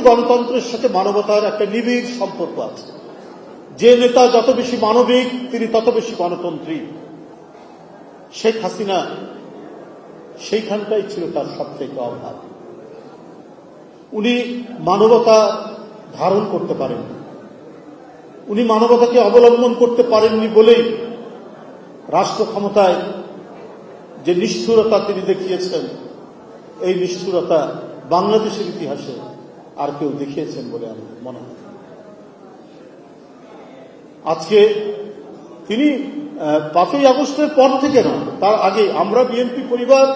গণতন্ত্রের সাথে মানবতার একটা নিবিড় সম্পর্ক আছে। যে নেতা যত বেশি মানবিক, তিনি তত বেশি গণতন্ত্রী। শেখ হাসিনা সেইখানটাই ছিল তার সবথেকে অভাব উনি মানবতা ধারণ করতে পারেন। উনি মানবতাকে অবলম্বন করতে পারেননি বলেই রাষ্ট্র ক্ষমতায় যে নিষ্ঠুরতা তিনি দেখিয়েছেন, এই নিষ্ঠুরতা বাংলাদেশের ইতিহাসে আর কেউ দেখিয়েছেন বলে আমি মনে হয়। আজকে তিনি পাঁচই আগস্টের পর থেকে না, তার আগে আমরা বিএনপি পরিবার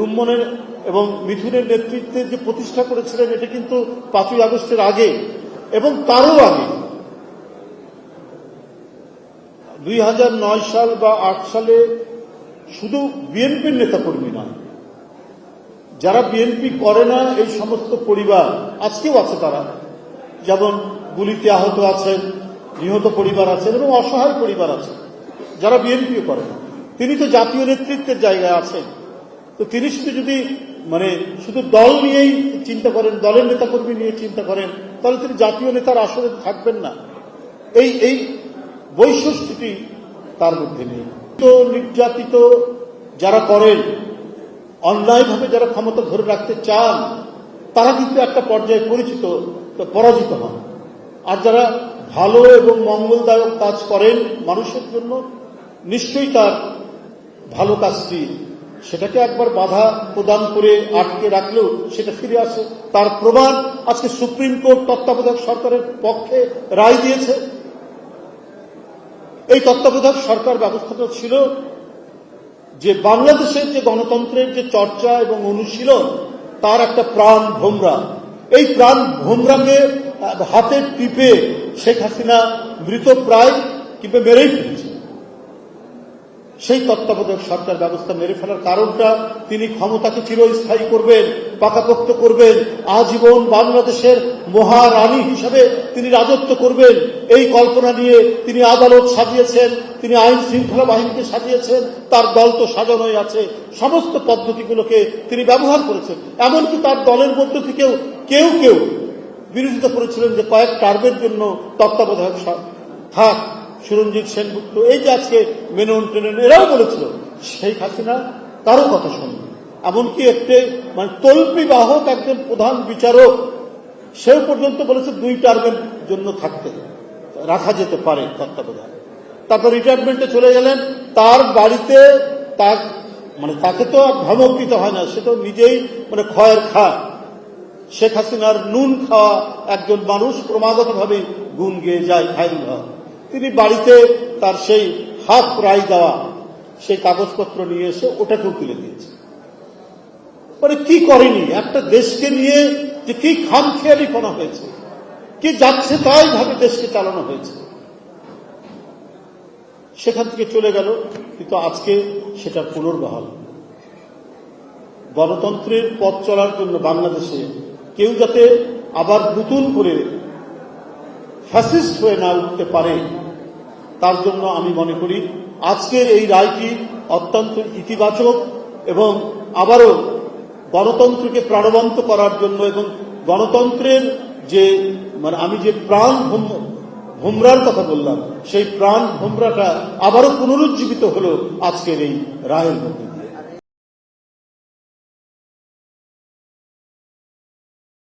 রুম্মনের এবং মিথুনের নেতৃত্বে যে প্রতিষ্ঠা করেছিলেন, এটা কিন্তু পাঁচই আগস্টের আগে এবং তারও আগে। দুই হাজার নয় সাল বা আট সালে শুধু বিএনপির নেতাকর্মী নয় যারা বিএনপি করে না, এই সমস্ত পরিবার, আজকেও আছে তারা। যেমন গুলিতে আহত আছেন, নিহত পরিবার আছেন এবং অসহায় পরিবার আছে যারা বিএনপিও করে না। তিনি তো জাতীয় নেতৃত্বের জায়গায় আছেন। তো তিনি শুধু যদি মানে শুধু দল নিয়েই চিন্তা করেন, দলের নেতাকর্মী নিয়ে চিন্তা করেন, তাহলে তিনি জাতীয় নেতার আসলে থাকবেন না। এই এই বৈশিষ্ট্যটি তার মধ্যে নেই। তো নির্যাতিত যারা করেন অন্যায়ভাবে যারা ক্ষমতা ধরে রাখতে চান, তারা কিন্তু একটা পর্যায়ে পরিচিত পরাজিত হন। আর যারা ভালো এবং মঙ্গলদায়ক কাজ করেন মানুষের জন্য, নিশ্চয়ই তার ভালো কাজটি সেটাকে একবার বাধা প্রদান করে আটকে রাখলেও সেটা ফিরে আসে। তার প্রমাণ আজকে সুপ্রিম কোর্ট তত্ত্বাবধায়ক সরকারের পক্ষে রায় দিয়েছে। এই তত্ত্বাবধায়ক সরকার ব্যবস্থাটা ছিল যে বাংলাদেশের যে গণতন্ত্রের যে চর্চা এবং অনুশীলন, তার একটা প্রাণ ভোমরা। এই প্রাণ ভোমরাকে হাতে টিপে শেখ হাসিনা মৃতপ্রায় কিংবা মেরেই ফেলেছে সেই তত্ত্বাবধায়ক সরকার ব্যবস্থা মেরে ফেলার কারণটা তিনি ক্ষমতাকে চিরস্থায়ী করবেন, পাকাপোক্ত করবেন, আজীবন বাংলাদেশের মহারানী হিসাবে তিনি রাজত্ব করবেন। এই কল্পনা নিয়ে তিনি আদালত সাজিয়েছেন, তিনি আইন শৃঙ্খলা বাহিনীকে সাজিয়েছেন, তার দল তো সাজানোই আছে। সমস্ত পদ্ধতিগুলোকে তিনি ব্যবহার করেছেন। এমনকি তার দলের মধ্য থেকেও কেউ কেউ বিরোধিতা করেছিলেন যে কয়েক টার্মের জন্য তত্ত্বাবধায়ক থাক সুরঞ্জিত সেনগুপ্ত, এই যে আজকে মেনন টেনন এরাও বলেছিল, শেখ হাসিনা তারও কথা শুনবে এমনকি একটি মানে তল্পি বাহক একজন প্রধান বিচারক, সেও পর্যন্ত বলেছে দুই টার্মের জন্য থাকতে রাখা যেতে পারে তত্ত্বাবধান। তারপর রিটায়ারমেন্টে চলে গেলেন, তার বাড়িতে তার মানে তাকে তো ধমক দিতে হয় না, সে তো নিজেই মানে ক্ষয়ের খায়। শেখ হাসিনার নুন খাওয়া একজন মানুষ ক্রমাগতভাবে গুণ গেয়ে যায় খায়রুল হক তিনি বাড়িতে তার সেই হাফ রায় দেওয়া, সেই কাগজপত্র নিয়ে এসে ওটাকেও তুলে দিয়েছে। মানে কি করেনি? একটা দেশকে নিয়ে যে কি খামখেয়ালি করা হয়েছে, কি যাচ্ছে তাই ভাবে দেশকে চালানো হয়েছে। সেখান থেকে চলে গেল, কিন্তু আজকে সেটা পুনর্বহাল। গণতন্ত্রের পথ চলার জন্য বাংলাদেশে কেউ যাতে আবার নতুন করে ফ্যাসিস্ট হয়ে না উঠতে পারে, তার জন্য আমি মনে করি আজকের এই রায়টি অত্যন্ত ইতিবাচক এবং আবারও গণতন্ত্রকে প্রাণবন্ত করার জন্য এবং গণতন্ত্রের যে মানে আমি যে প্রাণ ভোম- ভোমরার কথা বললাম, সেই প্রাণ ভোমরাটা আবারও পুনরুজ্জীবিত হলো আজকের এই রায়ের মধ্যে।